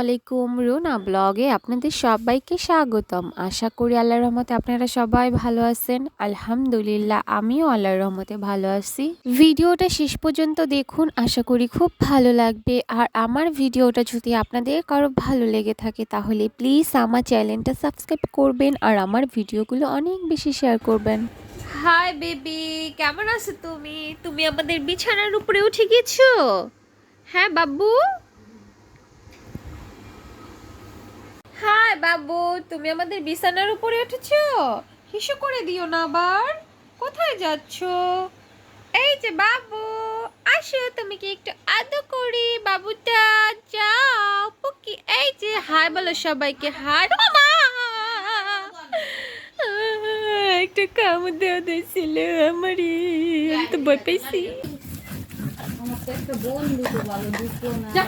আলাইকুম রুনা ব্লগে আপনাদের সবাইকে স্বাগতম। আশা করি আল্লাহর রহমতে আপনারা সবাই ভালো আছেন। আলহামদুলিল্লাহ, আমিও আল্লাহর রহমতে ভালো আছি। ভিডিওটা শেষ পর্যন্ত দেখুন, আশা করি খুব ভালো লাগবে। আর আমার ভিডিওটা যদি আপনাদের কারও ভালো লেগে থাকে, তাহলে প্লিজ আমার চ্যানেলটা সাবস্ক্রাইব করবেন আর আমার ভিডিওগুলো অনেক বেশি শেয়ার করবেন। হাই বেবি, কেমন আছো তুমি? তুমি আমাদের বিছানার উপরে উঠে গেছো? হ্যাঁ বাবু হাই বাবু তুমি আমাদের বিছানার উপরে উঠেছো? হিসু করে দিও না আবার। কোথায় যাচ্ছ? এই যে বাবু আসো তুমি কি একটু আদর করি? বাবুটা যাও। পুকি এই যে হাই বলো সবাইকে হাই। মামা! একটা কামড় দেওয়া দিয়েছিল আমারই। আমি তো ভয় পেয়েছি একটা বন্ধু তো ভালো দুটো না।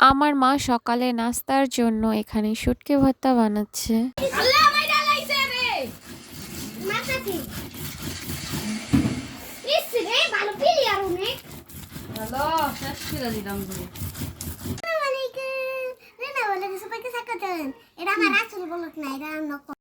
আমার মা সকালে নাস্তার জন্য এখানে শুটকি ভর্তা বানাচ্ছে। ভালো দিলাম। এটা আমার আসল না এটা নকল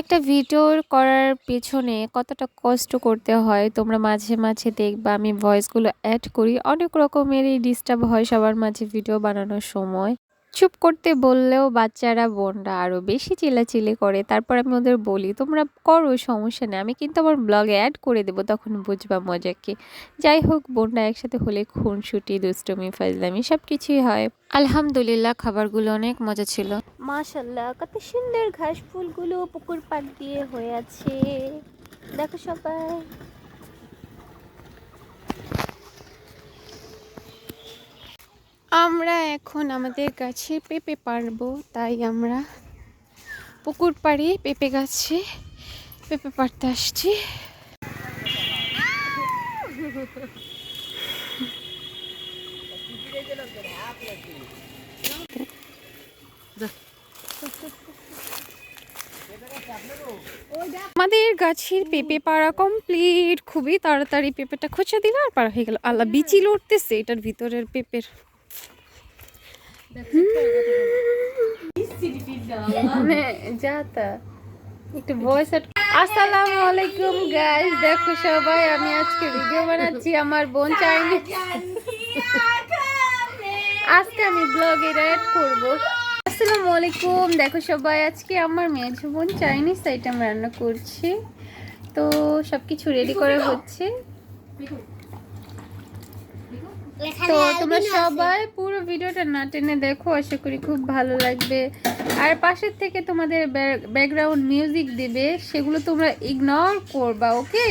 একটা ভিডিও করার পেছনে কতটা কষ্ট করতে হয়, তোমরা মাঝে মাঝে দেখবা, আমি ভয়েসগুলো অ্যাড করি। অনেক রকমেরই ডিস্টার্ব হয় সবার মাঝে ভিডিও বানানোর সময়। চুপ করতে বললেও বাচ্চারা, বোনরা আরও বেশি চিল্লাচিল্লি করে। তারপর আমি ওদের বলি, তোমরা করো, সমস্যা নেই। আমি কিন্তু আমার ব্লগে অ্যাড করে দেবো, তখন বুঝবা মজা কি। যাই হোক, বোনরা একসাথে হলে খুনসুটি, দুষ্টমি, ফাজলামি সব কিছুই হয়। আলহামদুলিল্লাহ, খাবারগুলো অনেক মজা ছিল। মাশাল্লাহ, কত সুন্দর ঘাস ফুলগুলো পুকুর পাড় দিয়ে হয়ে আছে। দেখো সবাই। আমরা এখন আমাদের গাছে পেঁপে পারব তাই আমরা পুকুর পাড়ে পেঁপে গাছে পেঁপে পাড়তে আসছি। আমাদের গাছের পেঁপে পাড়া কমপ্লিট। খুবই তাড়াতাড়ি পেঁপেটা খোঁচা দিল আর পাড়া হয়ে গেল। আল্লাহ বিচি লড়তেছে এটার ভিতরের পেঁপের। মানে যাতা। একটু ভয়েস আসসালামু আলাইকুম গাইস দেখো সবাই, আমি আজকে ভিডিও বানাচ্ছি আমার বোন চাইনি। আজকে আমি ব্লগে অ্যাড করব। আসসালামু আলাইকুম। দেখো সবাই, আজকে আমার মেয়ে বোন চাইনিজ আইটেম রান্না করছি। তো সব কিছু রেডি করা হচ্ছে। তো তোমরা সবাই পুরো ভিডিওটা না টেনে দেখো আশা করি খুব ভালো লাগবে। আর পাশের থেকে তোমাদের ব্যাকগ্রাউন্ড মিউজিক দেবে সেগুলো তোমরা ইগনোর করবা ওকে?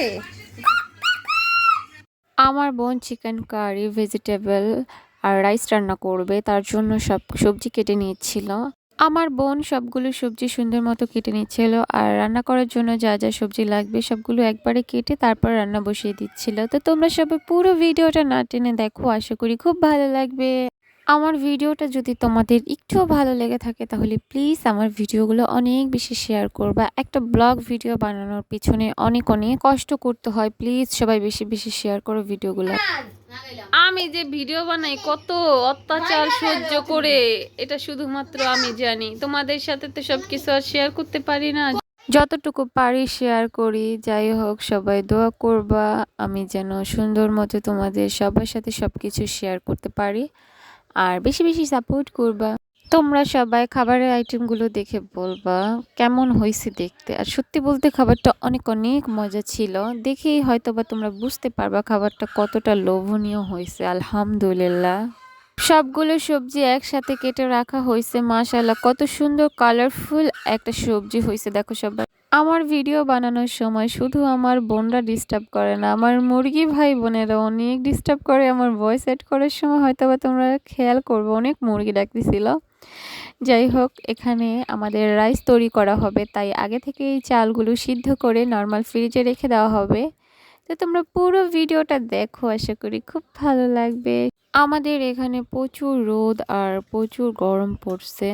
আমার বোন চিকেন কারি ভেজিটেবল আর রাইস রান্না করবে তার জন্য সব সবজি কেটে নিচ্ছিল আমার বোন সবগুলো সবজি সুন্দর মতো কেটে নিচ্ছিল আর রান্না করার জন্য যা যা সবজি লাগবে সবগুলো একবারে কেটে তারপর রান্না বসিয়ে দিচ্ছিল। তো তোমরা সবাই পুরো ভিডিওটা না টেনে দেখো, আশা করি খুব ভালো লাগবে। আমার ভিডিওটা যদি তোমাদের একটুও ভালো লেগে থাকে তাহলে প্লিজ আমার ভিডিওগুলো অনেক বেশি শেয়ার করবা। একটা ব্লগ ভিডিও বানানোর পিছনে অনেক অনেক কষ্ট করতে হয়। প্লিজ সবাই বেশি বেশি শেয়ার করো ভিডিওগুলো। আমি যে ভিডিও বানাই কত অত্যাচার সহ্য করে। এটা শুধুমাত্র আমি জানি। তোমাদের সাথে তো সব কিছু আর শেয়ার করতে পারি না। যতটুকু পারি শেয়ার করি যাই হোক সবাই দোয়া করবা। আমি যেন সুন্দর মতো তোমাদের সবার সাথে সব কিছু শেয়ার করতে পারি। আর বেশি বেশি সাপোর্ট করবা। তোমরা সবাই খাবারের আইটেমগুলো দেখে বলবা, কেমন হয়েছে দেখতে? আর সত্যি বলতে খাবারটা অনেক অনেক মজা ছিল। দেখেই হয়তো বা তোমরা বুঝতে পারবা খাবারটা কতটা লোভনীয় হয়েছে, আলহামদুলিল্লাহ। সবগুলো সবজি একসাথে কেটে রাখা হয়েছে মাশাল্লাহ কত সুন্দর কালারফুল একটা সবজি হয়েছে, দেখো সবাই। আমার ভিডিও বানানোর সময় শুধু আমার বোনরা ডিস্টার্ব করে না, আমার মুরগি ভাই বোনেরা অনেক ডিস্টার্ব করে, আমার ভয়েস সেট করার সময় হয়তো বা তোমরা খেয়াল করব, অনেক মুরগি ডাকতেছিল। যাই হোক, এখানে আমাদের রাইস তৈরি করা হবে। তাই আগে থেকে এই চালগুলো সিদ্ধ করে নর্মাল ফ্রিজে রেখে দেওয়া হবে। তো তোমরা পুরো ভিডিওটা দেখো, আশা করি খুব ভালো লাগবে। আমাদের এখানে প্রচুর রোদ আর প্রচুর গরম পড়ছে।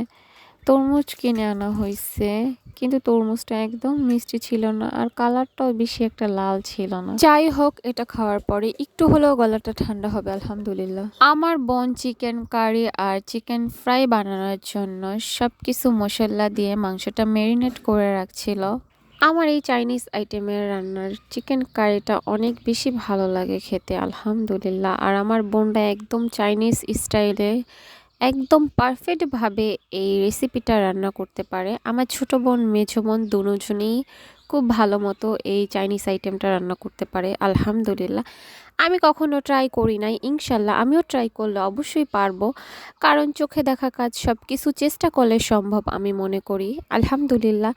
তরমুজ কিনে আনা হয়েছে কিন্তু তরমুজটা একদম মিষ্টি ছিল না আর কালারটাও বেশি একটা লাল ছিল না। যাই হোক, এটা খাওয়ার পরে একটু হলেও গলাটা ঠান্ডা হবে, আলহামদুলিল্লাহ। আমার বোন চিকেন কারি আর চিকেন ফ্রাই বানানোর জন্য সব কিছু মশলা দিয়ে মাংসটা ম্যারিনেট করে রাখছিল। আমার এই চাইনিজ আইটেমের রান্নার চিকেন কারিটা অনেক বেশি ভালো লাগে খেতে, আলহামদুলিল্লাহ। আর আমার বোনটা একদম চাইনিজ স্টাইলে একদম পারফেক্টভাবে এই রেসিপিটা রান্না করতে পারে। আমার ছোট বোন, মেঝো বোন দুজনেই খুব ভালো মতো এই চাইনিজ আইটেমটা রান্না করতে পারে, আলহামদুলিল্লাহ। আমি কখনো ট্রাই করি নাই, ইনশাল্লাহ আমিও ট্রাই করলে অবশ্যই পারব। কারণ চোখে দেখা কাজ সব কিছু চেষ্টা করলে সম্ভব, আমি মনে করি। আলহামদুলিল্লাহ,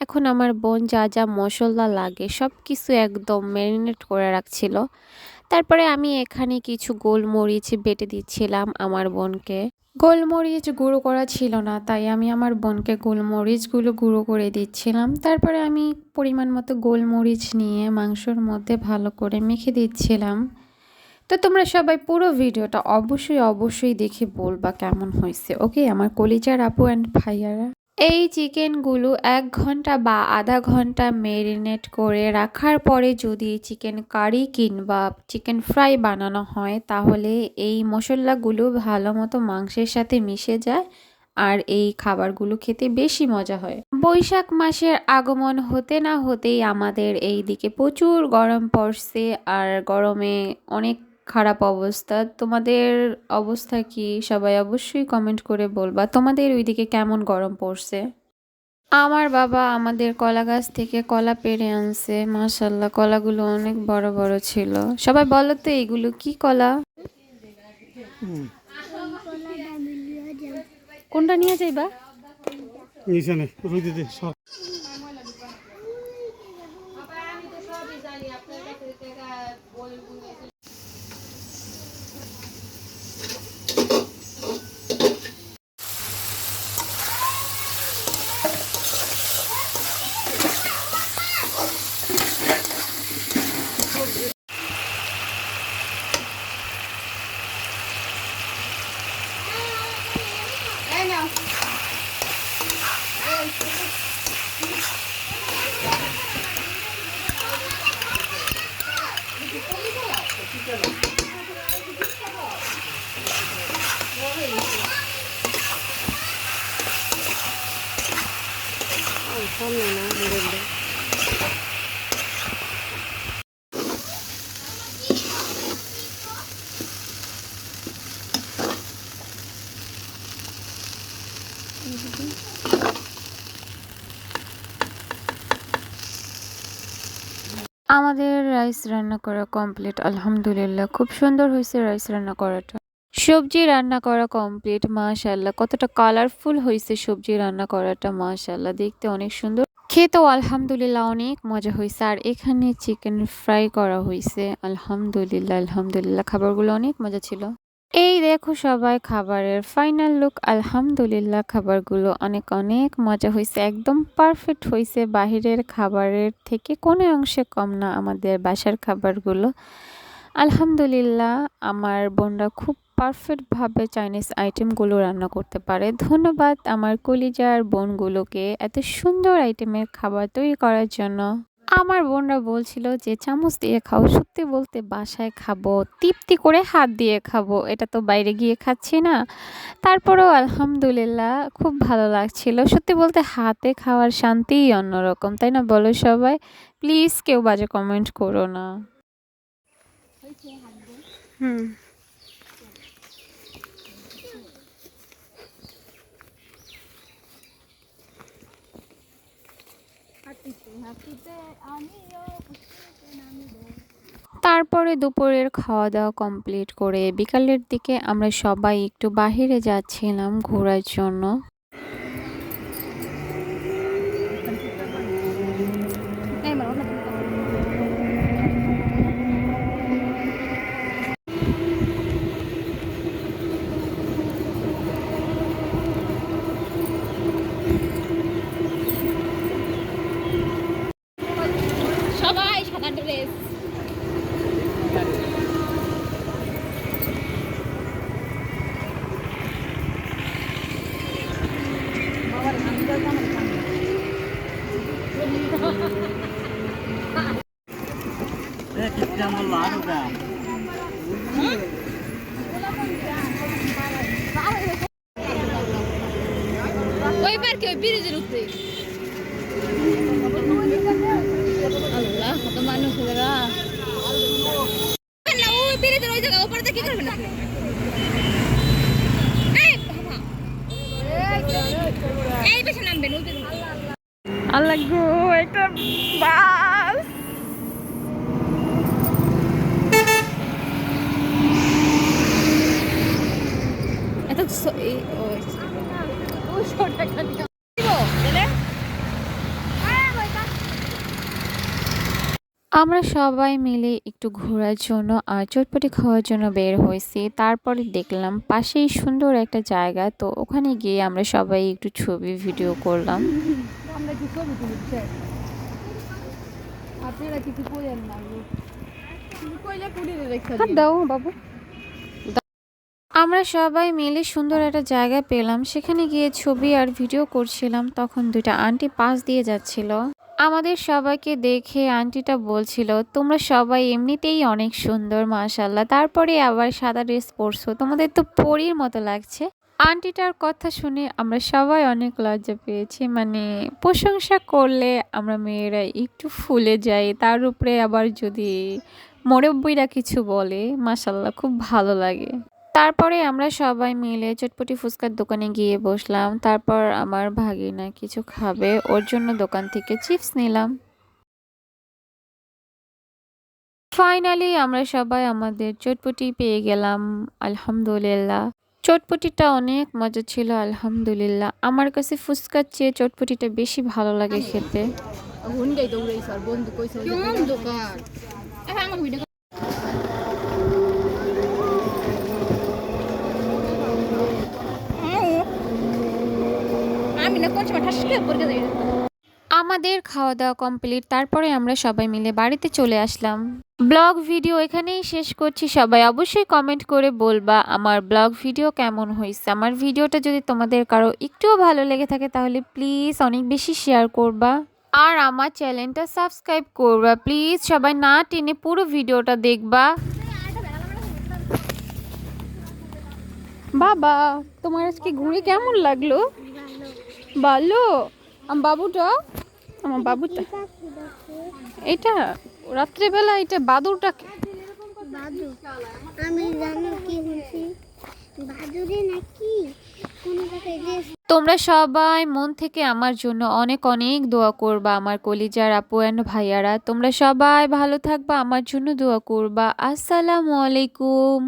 এখন আমার বোন যা যা মশলা লাগে সব কিছু একদম ম্যারিনেট করে রাখছিল। তারপরে আমি এখানে কিছু গোলমরিচ বেটে দিচ্ছিলাম আমার বোনকে। গোলমরিচ গুঁড়ো করা ছিল না, তাই আমি আমার বোনকে গোলমরিচগুলো গুঁড়ো করে দিচ্ছিলাম। তারপরে আমি পরিমাণ মতো গোলমরিচ নিয়ে মাংসর মধ্যে ভালো করে মেখে দিচ্ছিলাম। তো তোমরা সবাই পুরো ভিডিওটা অবশ্যই অবশ্যই দেখে বলবা কেমন হয়েছে। ওকে, আমার কলিজার আপু অ্যান্ড ভাইয়ারা। এই চিকেনগুলো এক ঘণ্টা বা আধা ঘণ্টা মেরিনেট করে রাখার পরে যদি চিকেন কারি কিংবা চিকেন ফ্রাই বানানো হয়, তাহলে এই মশলাগুলো ভালো মতো মাংসের সাথে মিশে যায় আর এই খাবারগুলো খেতে বেশি মজা হয়। বৈশাখ মাসের আগমন হতে না হতেই আমাদের এই দিকে প্রচুর গরম পড়ছে আর গরমে অনেক খারাপ অবস্থা তোমাদের অবস্থা কি? সবাই অবশ্যই কমেন্ট করে বলবা। তোমাদের ওইদিকে কেমন গরম পড়ছে? আমার বাবা আমাদের কলা গাছ থেকে কলা পেড়ে আনছে মাশাল্লাহ কলাগুলো অনেক বড় বড় ছিল। সবাই বলো তো এইগুলো কি কলা? কোনটা নিয়ে যাইবা? আমাদের রাইস রান্না করা কমপ্লিট আলহামদুলিল্লাহ খুব সুন্দর হয়েছে রাইস রান্না করাটা। সবজি রান্না করা কমপ্লিট মাশাল্লাহ কতটা কালারফুল হয়েছে সবজি রান্না করাটা মাশাল্লাহ দেখতে অনেক সুন্দর। খেতেও আলহামদুলিল্লাহ অনেক মজা হয়েছে আর এখানে চিকেন ফ্রাই করা হয়েছে আলহামদুলিল্লাহ আলহামদুলিল্লাহ। খাবারগুলো অনেক মজা ছিল। এই দেখো সবাই খাবারের ফাইনাল লুক আলহামদুলিল্লাহ, খাবারগুলো অনেক অনেক মজা হয়েছে একদম পারফেক্ট হয়েছে বাহিরের খাবারের থেকে কোনো অংশে কম না আমাদের বাসার খাবারগুলো। আলহামদুলিল্লাহ, আমার বোনরা খুব পারফেক্টভাবে চাইনিজ আইটেমগুলো রান্না করতে পারে। ধন্যবাদ আমার কলিজার বোনগুলোকে এত সুন্দর আইটেমের খাবার তৈরি করার জন্য। আমার বোনরা বলছিল যে, চামচ দিয়ে খাও, সত্যি বলতে বাসায় খাব, তৃপ্তি করে হাত দিয়ে খাব, এটা তো বাইরে গিয়ে খাচ্ছি না। তারপরেও আলহামদুলিল্লাহ খুব ভালো লাগছিল। সত্যি বলতে হাতে খাওয়ার শান্তিই অন্যরকম, তাই না বলো সবাই? প্লিজ কেউ বাজে কমেন্ট করো না। হুম। তারপরে দুপুরের খাওয়া দাওয়া কমপ্লিট করে বিকালের দিকে আমরা সবাই একটু বাহিরে যাচ্ছিলাম ঘোরার জন্য সবাই সাদা ড্রেস ওই পার্কে ওই ব্রিজের উপরে। আল্লাহ একটা বাস এত স- এই ও ও শর্টটা খালি দিব দিলে আমরা সবাই মিলে একটু ঘোরার জন্য আর চটপটি খাওয়ার জন্য বের হয়েছি। তারপরে দেখলাম পাশেই সুন্দর একটা জায়গা তো ওখানে গিয়ে আমরা সবাই একটু ছবি ভিডিও করলাম। আমরা আপনারা কিছু না দাও বাবু। সবাই মিলে সুন্দর একটা জায়গা পেলাম সেখানে গিয়ে ছবি আর ভিডিও করছিলাম তখন দুইটা আন্টি পাশ দিয়ে যাচ্ছিল। আমাদের সবাইকে দেখে আন্টিটা বলছিল, তোমরা সবাই এমনিতেই অনেক সুন্দর মাশাল্লাহ তারপরে আবার সাদা ড্রেস পরছো। তোমাদের তো পরীর মতো লাগছে। আন্টিটার কথা শুনে আমরা সবাই অনেক লজ্জা পেয়েছি। মানে প্রশংসা করলে আমরা মেয়েরা একটু ফুলে যাই। তার উপরে আবার যদি মুরব্বীরা কিছু বলে মাসাল্লাহ খুব ভালো লাগে। তারপরে আমরা সবাই মিলে চটপটি ফুচকার দোকানে গিয়ে বসলাম। তারপর আমার ভাগিনা কিছু খাবে ওর জন্য দোকান থেকে চিপস নিলাম। ফাইনালি আমরা সবাই আমাদের চটপটি পেয়ে গেলাম আলহামদুলিল্লাহ। চটপটিটা অনেক মজা ছিল আলহামদুলিল্লাহ। আমার কাছে ফুচকার চেয়ে চটপটিটা বেশি ভালো লাগে খেতে। বন্ধু আমাদের খাওয়া দাওয়া কমপ্লিট, তারপরে আমরা সবাই মিলে বাড়িতে চলে আসলাম। ব্লগ ভিডিও এখানেই শেষ করছি। সবাই অবশ্যই কমেন্ট করে বলবা আমার ব্লগ ভিডিও কেমন হয়েছে। আমার ভিডিওটা যদি তোমাদের কারও একটুও ভালো লেগে থাকে তাহলে প্লিজ অনেক বেশি শেয়ার করবা। আর আমার চ্যানেলটা সাবস্ক্রাইব করবা। প্লিজ সবাই না টেনে পুরো ভিডিওটা দেখবা। বাবা, তোমার আজকে ঘুরে কেমন লাগল? ভালো আমার বাবুটা আমার বাবুটা। এটা রাত্রেবেলা এটা বাদুরটা বাদু আমি জানো কি হয়েছি বাদুরে নাকি কোনো জায়গায় তোমরা সবাই মন থেকে আমার জন্য অনেক অনেক দোয়া করবা আমার কলিজার আপু অ্যান্ড ভাইয়ারা। তোমরা সবাই ভালো থাকবা আমার জন্য দোয়া করবা। আসসালামু আলাইকুম।